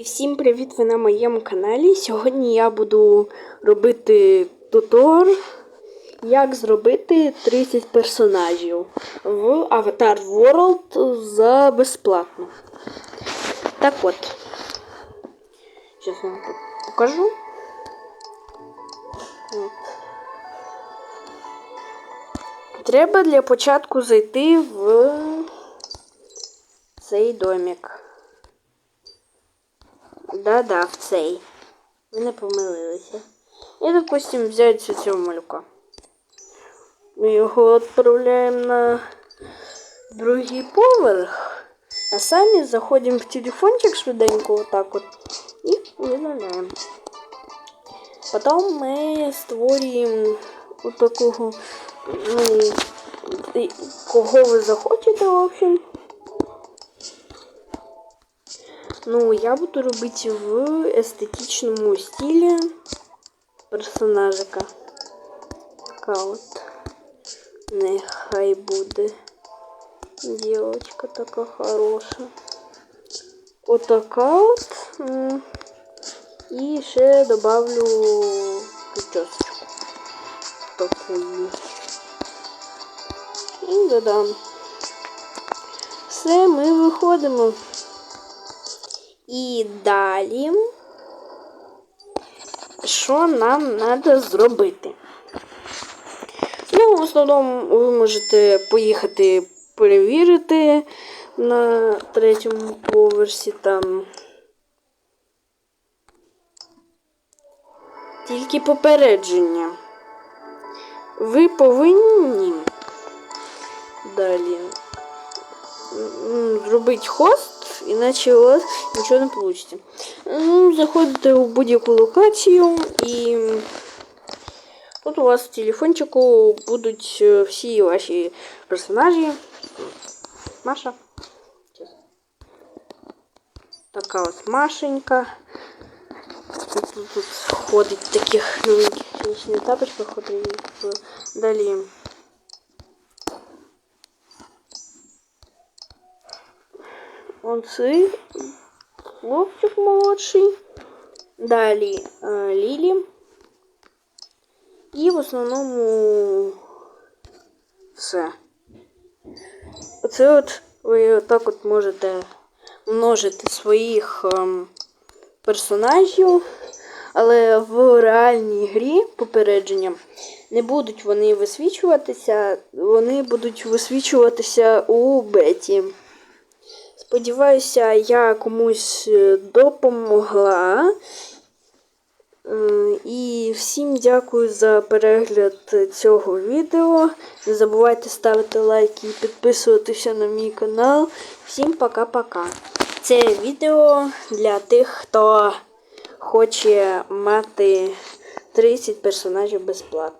Всім привіт! Ви на моєму каналі. Сьогодні я буду робити тутор, як зробити 30 персонажів в Avatar World за безплатно. Так от, зараз вам покажу. Треба для початку зайти в цей домик. Да-да, в цей. Ви не помилилися. І, допустим, взяти цього малюка. Ми його відправляємо на другий поверх, а самі заходимо в телефончик швиденько, отак от, і видаляємо. Потім ми створюємо такого, ну, кого ви захочете, в общем. Ну, я буду робити в естетичному стилі персонажика. Така от. Нехай буде. Дівчинка така хороша. Отака от. М. І ще добавлю причосочку. Таку. І додам. Все, ми виходимо. І далі, що нам треба зробити? Ну, в основному ви можете поїхати перевірити на третьому поверсі там. Тільки попередження. Ви повинні далі зробити хост, іначе у вас нічого не вийде. Ну, заходите у будь-яку локацію і тут у вас в телефончику будуть всі ваші персонажі. Маша. Така от Машенька. Тут, тут, тут ходить в таких новеньких фінічних тапочках ходить. Далі. Он цей хлопчик молодший. Далі е, Лілі. І в основному все. Оце от ви отак от можете множити своїх ем, персонажів, але в реальній грі попередженням не будуть вони висвічуватися, вони будуть висвічуватися у беті. Сподіваюся, я комусь е, допомогла. І всім дякую за перегляд цього відео. Не забувайте ставити лайки і підписуватися на мій канал. Всім пока-пока. Це відео для тих, хто хоче мати 30 персонажів безплатно.